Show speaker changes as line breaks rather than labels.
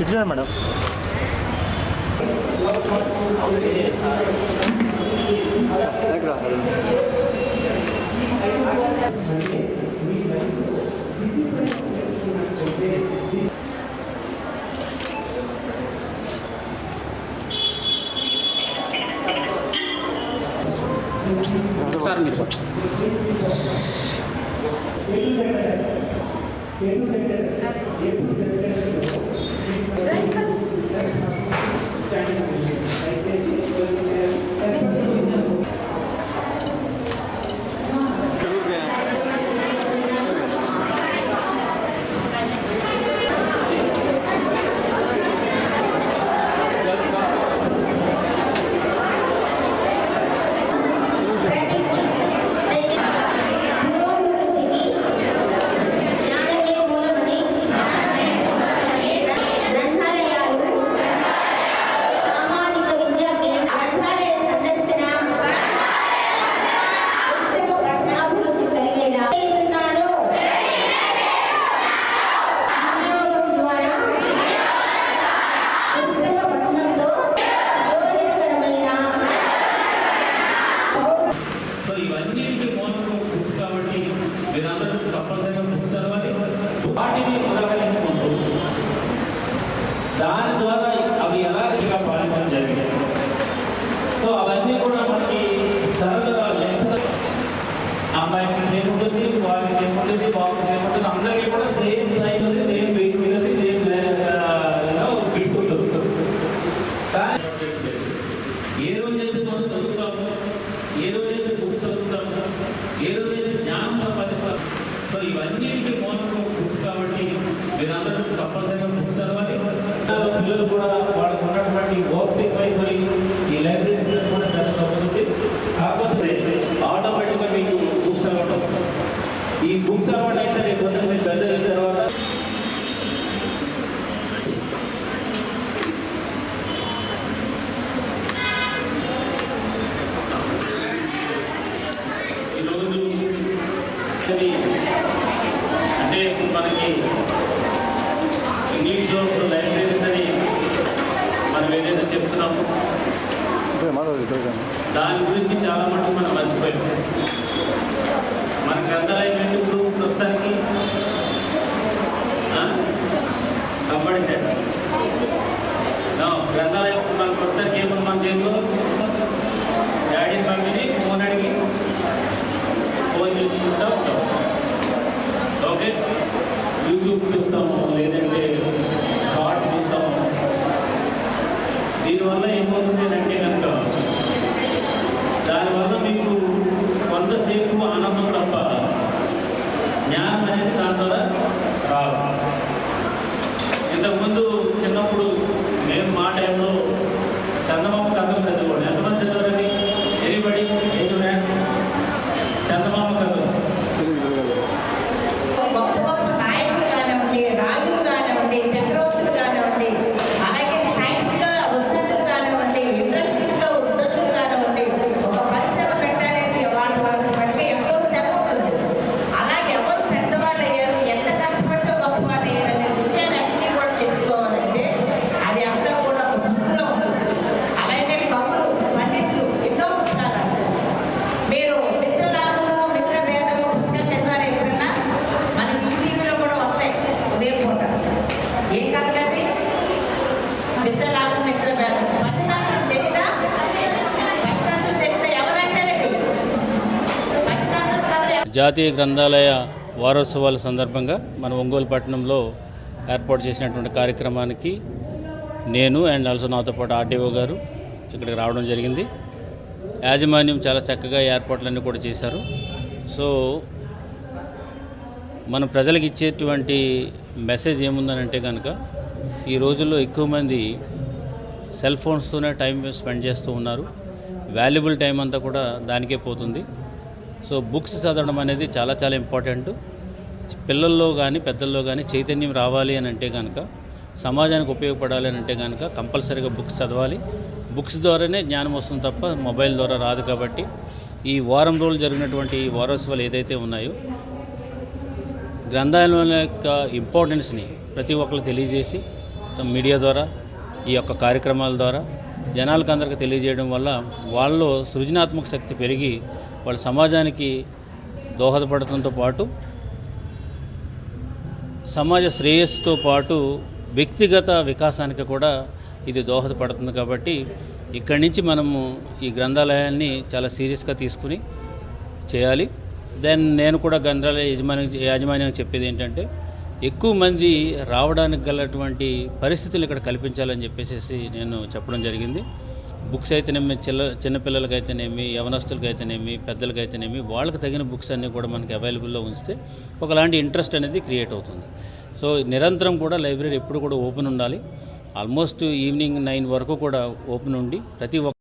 చూడండి మేడం.
ఒకసారి మీరు
గ్రంథాలయాలు
దాని ద్వారా అవి ఎలాగా పాలించడం జరిగింది సో అవన్నీ కూడా మనకి తరతరాలు నెక్స్ట్ అమ్మాయికి సేమ్ ఉంటుంది వాడికి సేమ్ ఉంటుంది బాబుకి సేమ్ ఉంటుంది అందరికీ కూడా సేమ్ సైజ్ ఉంది సేమ్ వెయిట్ ఉంటుంది సేమ్ ఫిట్ ఉంటుంది కానీ ఏ రోజైతే మనం చదువుతామో ఏ రోజైతే బుక్స్ చదువుతామో ఏ రోజైతే జ్ఞానం సంపాదిస్తాం సో ఇవన్నిటికీ మోనో బుక్స్ కాబట్టి మీరందరూ తప్పనిసరిగా బుక్స్ చదవాలి పిల్లలు కూడా వాళ్ళకు ఉన్నటువంటి వర్క్స్ ఎక్కువైపోయి ఈ లైబ్రరీ కూడా చాలా తగ్గుతుంది కాకపోతే ఆటోమేటిక్గా మీకు బుక్స్ అలవాటు ఈ బుక్స్ అలవాటు అయితే రేపు పొద్దున్న మీరు పెద్ద అయిన తర్వాత అంటే ఇప్పుడు మనకి ఇంగ్లీష్లో లైబ్రరీస్ అని మనం ఏదైతే చెప్తున్నామో దాని గురించి చాలా మటుకు మనం మర్చిపోయాం. మన గ్రంథాలయం ఏంటి ఇప్పుడు ప్రస్తుతానికి ఆ?
జాతీయ గ్రంథాలయ వారోత్సవాల సందర్భంగా మన ఒంగోలు పట్టణంలో ఏర్పాటు చేసినటువంటి కార్యక్రమానికి నేను అండ్ ఆల్సో నాతో పాటు ఆర్డీఓ గారు ఇక్కడికి రావడం జరిగింది. యాజమాన్యం చాలా చక్కగా ఏర్పాట్లన్నీ కూడా చేశారు. సో మన ప్రజలకు ఇచ్చేటువంటి మెసేజ్ ఏముందనంటే కనుక ఈ రోజుల్లో ఎక్కువ మంది సెల్ ఫోన్స్తోనే టైం స్పెండ్ చేస్తూ ఉన్నారు. వాల్యుబుల్ టైం అంతా కూడా దానికే పోతుంది. సో బుక్స్ చదవడం అనేది చాలా చాలా ఇంపార్టెంట్. పిల్లల్లో కానీ పెద్దల్లో కానీ చైతన్యం రావాలి అని అంటే కనుక సమాజానికి ఉపయోగపడాలి అని అంటే కనుక కంపల్సరీగా బుక్స్ చదవాలి. బుక్స్ ద్వారానే జ్ఞానం వస్తుంది తప్ప మొబైల్ ద్వారా రాదు కాబట్టి ఈ వారం రోజులు జరిగినటువంటి ఈ వారోత్సవాలు ఏదైతే ఉన్నాయో గ్రంథాలయం యొక్క ఇంపార్టెన్స్ని ప్రతి ఒక్కరు తెలియజేసి మీడియా ద్వారా ఈ యొక్క కార్యక్రమాల ద్వారా జనాలకు అందరికీ తెలియజేయడం వల్ల వాళ్ళలో సృజనాత్మక శక్తి పెరిగి వాళ్ళ సమాజానికి దోహదపడటంతో పాటు సమాజ శ్రేయస్సుతో పాటు వ్యక్తిగత వికాసానికి కూడా ఇది దోహదపడుతుంది కాబట్టి ఇక్కడి నుంచి మనము ఈ గ్రంథాలయాన్ని చాలా సీరియస్గా తీసుకుని చేయాలి. దెన్ నేను కూడా గ్రంథాలయ యజమాని యాజమాన్యం చెప్పేది ఏంటంటే ఎక్కువ మంది రావడానికి గలటువంటి పరిస్థితులు ఇక్కడ కల్పించాలని చెప్పేసి నేను చెప్పడం జరిగింది. బుక్స్ అయితేనేమి చిల్ల చిన్నపిల్లలకైతేనేమి యవనస్తులకైతేనేమి పెద్దలకైతేనేమి వాళ్ళకి తగిన బుక్స్ అన్నీ కూడా మనకి అవైలబుల్లో ఉంచితే ఒకలాంటి ఇంట్రెస్ట్ అనేది క్రియేట్ అవుతుంది. సో నిరంతరం కూడా లైబ్రరీ ఎప్పుడు కూడా ఓపెన్ ఉండాలి. ఆల్మోస్ట్ ఈవినింగ్ నైన్ వరకు కూడా ఓపెన్ ఉండి ప్రతి ఒక్క